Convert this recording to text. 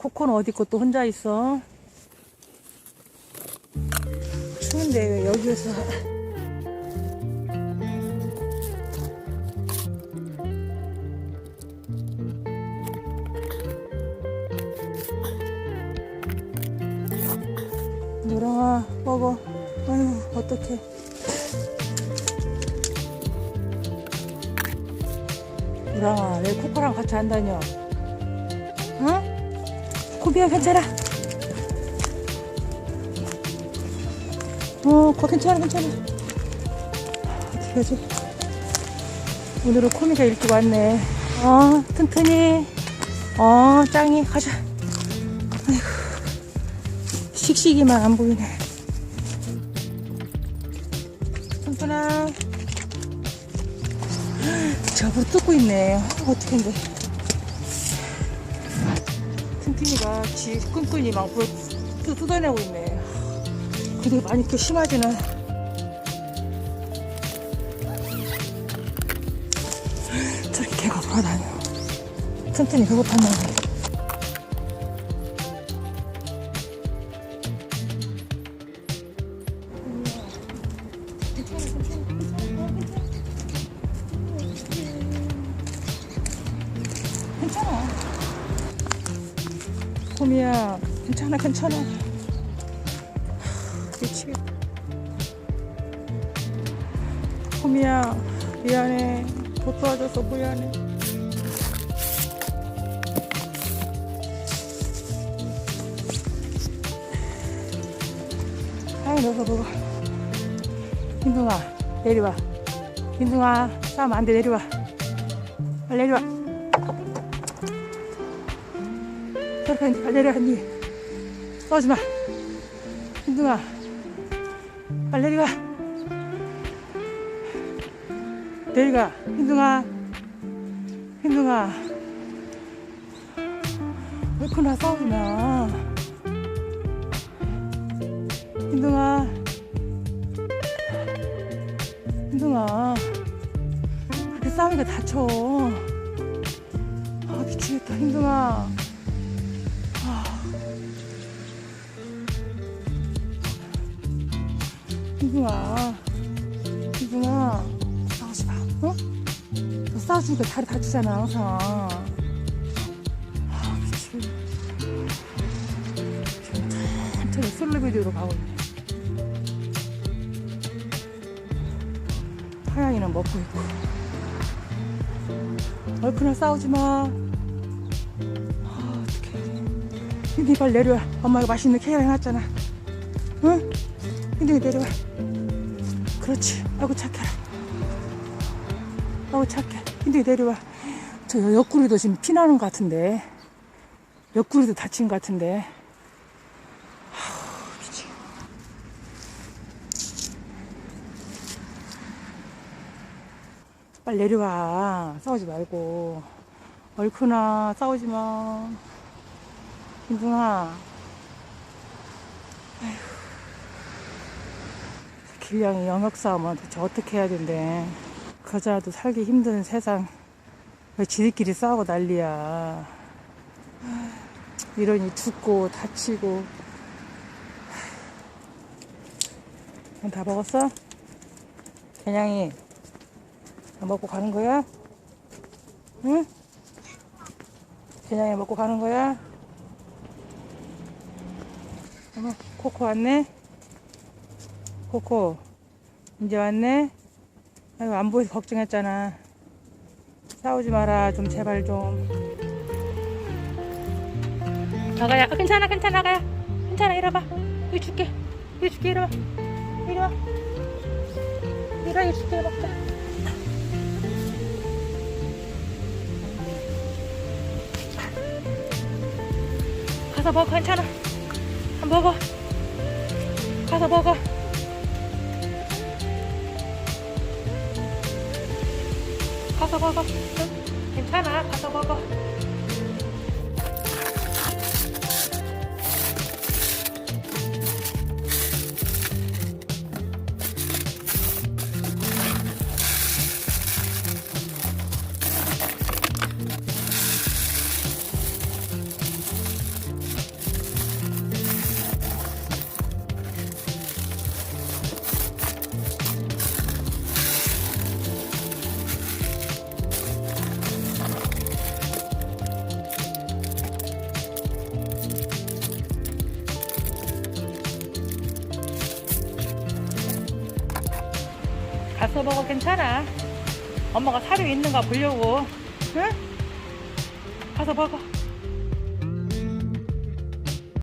코코는 어디 있고 또 혼자 있어? 추운데 왜 여기에서 노랑아 먹어 아유 어떡해 노랑아 왜 코코랑 같이 안 다녀 어? 코비야 괜찮아 어, 거 괜찮아, 괜찮아. 어떻게 하지? 오늘은 코미가 일찍 왔네. 어, 튼튼히. 어, 짱이. 가자. 아이고. 씩씩이만 안 보이네. 튼튼아. 저불 뜯고 있네. 어, 어떻게 한 데. 튼튼이가 지 끈끈이 막불 뜯어내고 있네. 그게 많이 또 심하지는 저렇게 개가 돌아다녀 튼튼히 배고팠나 봐 괜찮아 곰이야 괜찮아 괜찮아 미치겠다. 호미야, 미안해. 못 도와줘서 미안해. 아이, 너가 먹어. 흰둥아, 내려와. 흰둥아, 싸면 안 돼, 내려와. 빨리 내려와. 저렇게 한 빨리 내려와, 니. 싸우지 마. 흰둥아. 빨리 내려가. 내려가. 흰둥아. 흰둥아. 왜 그나 싸우지마. 흰둥아. 흰둥아. 그렇게 싸우니까 다쳐. 아 미치겠다 흰둥아 이구야, 이구야, 싸우지 마, 어? 너 싸우니까 다리 다치잖아, 항상. 아. 지금 천천히 솔로비디오로 가고 있네. 하양이는 먹고 있고. 얼큰아 싸우지 마. 아, 어떡해. 빨리 내려와. 엄마가 맛있는 케이크 해놨잖아. 응? 내려와. 그렇지. 아이고 착해라. 아이고 착해. 근데 내려와. 저 옆구리도 지금 피나는 것 같은데. 옆구리도 다친 것 같은데. 아우, 미치. 빨리 내려와. 싸우지 말고. 얼큰아, 싸우지 마. 김둥아. 길냥이 영역 싸움은 도대체 어떻게 해야 된대. 그 여자도 살기 힘든 세상. 왜 지들끼리 싸우고 난리야. 이러니 죽고 다치고. 넌다 먹었어? 개냥이 다 먹고 가는 거야? 응? 개냥이 먹고 가는 거야? 어머, 코코 왔네? 코코, 이제 왔네? 아이고, 안 보여서 걱정했잖아. 싸우지 마라, 좀, 제발 좀. 나가야, 아, 괜찮아, 괜찮아, 나가야. 괜찮아, 이리 와봐. 여기 줄게. 여기 줄게, 이리 와. 이리 와. 이리 와, 여기 줄게, 먹자. 가서 먹어, 괜찮아. 한 먹어. 가서 먹어. 가서 먹어. 응? 괜찮아. 가서 먹 가서 먹어 괜찮아. 엄마가 사료 있는가 보려고. 응? 가서 먹어